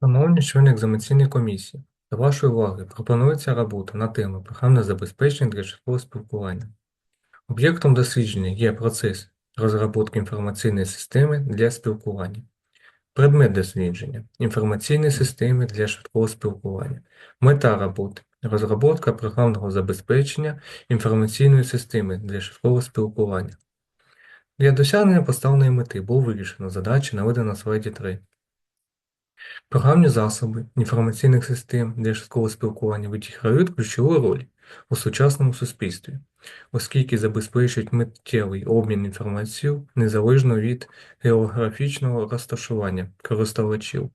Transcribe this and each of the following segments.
Шановні члени екзаменаційної комісії, до вашої уваги пропонується робота на тему програмне забезпечення для швидкого спілкування. Об'єктом дослідження є процес розробки інформаційної системи для спілкування. Предмет дослідження інформаційні системи для швидкого спілкування. Мета роботи розробка програмного забезпечення інформаційної системи для швидкого спілкування. Для досягнення поставленої мети було вирішено задачі наведено на слайді 3. Програмні засоби інформаційних систем для швидкого спілкування відіграють ключову роль у сучасному суспільстві, оскільки забезпечують миттєвий обмін інформацією незалежно від географічного розташування користувачів.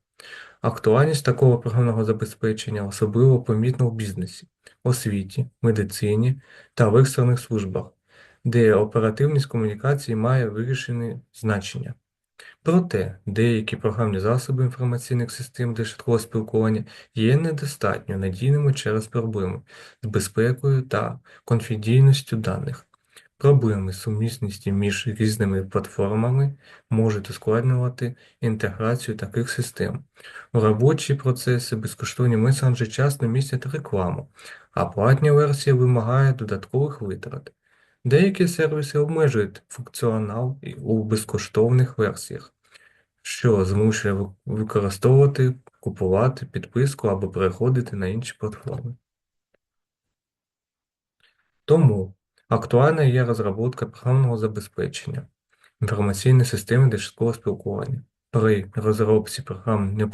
Актуальність такого програмного забезпечення особливо помітна в бізнесі, освіті, медицині та в екстрених службах, де оперативність комунікації має вирішене значення. Проте, деякі програмні засоби інформаційних систем для швидкого спілкування є недостатньо надійними через проблеми з безпекою та конфіденційністю даних. Проблеми з сумісністю між різними платформами можуть ускладнювати інтеграцію таких систем. У робочі процеси безкоштовні месенджі часто містять рекламу, а платні версії вимагають додаткових витрат. Деякі сервіси обмежують функціонал у безкоштовних версіях, що змушує використовувати, купувати підписку або переходити на інші платформи. Тому актуальна є розробка програмного забезпечення інформаційної системи для спілкування. При розробці програм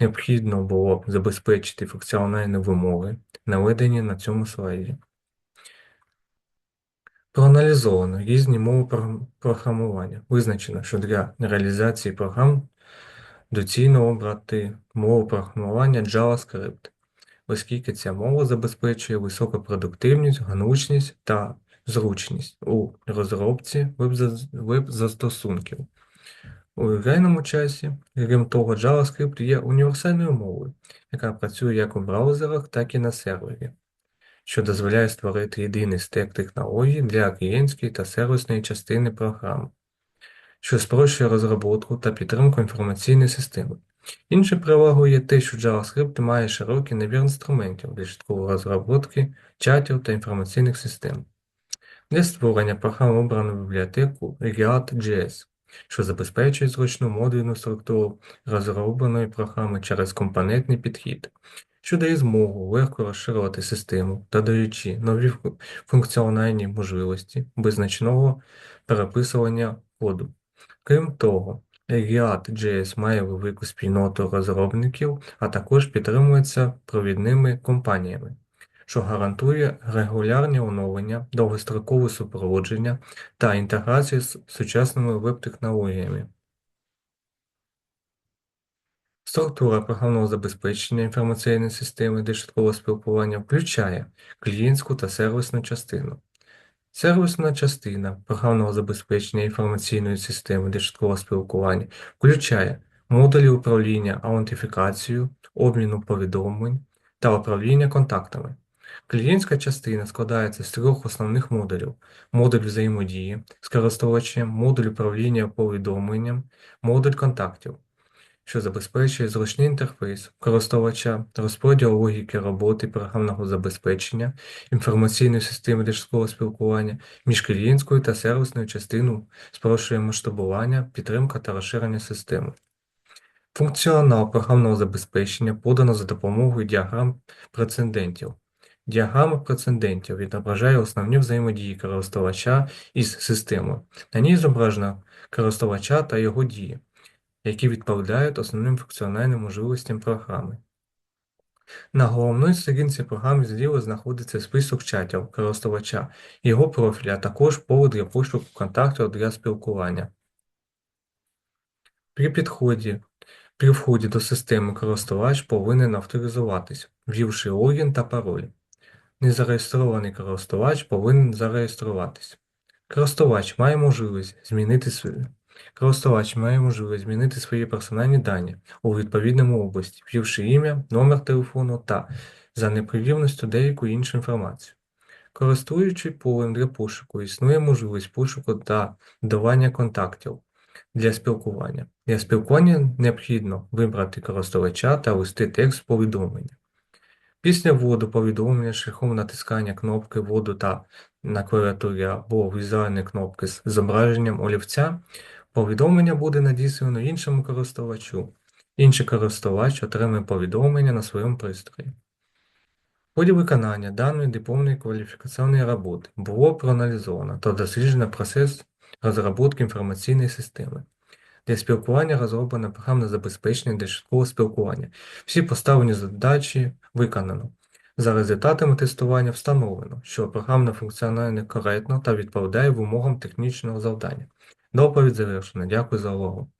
необхідно було забезпечити функціональні вимоги, наведені на цьому слайді. Проаналізовано різні мови програмування. Визначено, що для реалізації програм доцільно обрати мову програмування JavaScript, оскільки ця мова забезпечує високу продуктивність, гнучність та зручність у розробці веб-зас- веб-застосунків. У реальному часі, крім того, JavaScript є універсальною мовою, яка працює як у браузерах, так і на сервері що дозволяє створити єдиний стек технологій для клієнтської та сервісної частини програми, що спрощує розробку та підтримку інформаційної системи. Іншою перевагою є те, що JavaScript має широкий набір інструментів для швидкої розробки чатів та інформаційних систем. Для створення програми обрано бібліотеку React.js, що забезпечує зручну модульну структуру розробленої програми через компонентний підхід, що дає змогу легко розширювати систему, додаючи нові функціональні можливості без значного переписування коду. Крім того, React.js має велику спільноту розробників, а також підтримується провідними компаніями, що гарантує регулярні оновлення, довгострокове супроводження та інтеграцію з сучасними веб-технологіями. Структура програмного забезпечення інформаційної системи швидкого спілкування включає клієнтську та сервісну частину. Сервісна частина програмного забезпечення інформаційної системи швидкого спілкування включає модулі управління аутентифікацією, обміну повідомлень та управління контактами. Клієнтська частина складається з трьох основних модулів: модуль взаємодії з користувачем, модуль управління повідомленням, модуль контактів що забезпечує зручний інтерфейс користувача, розподіл логіки роботи програмного забезпечення, інформаційної системи швидкого спілкування між клієнтською та сервісною частиною, спрощує масштабування, підтримка та розширення системи. Функціонал програмного забезпечення подано за допомогою діаграм прецедентів. Діаграма прецедентів відображає основні взаємодії користувача із системою. На ній зображено користувача та його дії які відповідають основним функціональним можливостям програми. На головній сторінці програми зліва знаходиться список чатів користувача, його профіль, а також поле для пошуку контактів для спілкування. При підході при вході до системи користувач повинен авторизуватись, ввівши логін та пароль. Незареєстрований користувач повинен зареєструватись. Користувач має можливість змінити Користувач має можливість змінити свої персональні дані у відповідному області, ввівши ім'я, номер телефону та, за непривівністю, деяку іншу інформацію. Користуючи полем для пошуку, існує можливість пошуку та додавання контактів. для спілкування. Для спілкування необхідно вибрати користувача та ввести текст повідомлення. Після вводу повідомлення шляхом натискання кнопки вводу та на клавіатурі або візуальної кнопки з зображенням олівця, повідомлення буде надіслано іншому користувачу. Інший користувач отримає повідомлення на своєму пристрої. В ході виконання даної дипломної кваліфікаційної роботи було проаналізовано та досліджено процес розробки інформаційної системи. Для спілкування розроблено програмне забезпечення швидкого спілкування. Всі поставлені задачі виконано. За результатами тестування встановлено, що програмне функціонує коректно та відповідає вимогам технічного завдання. Доповідь завершена. Дякую за увагу.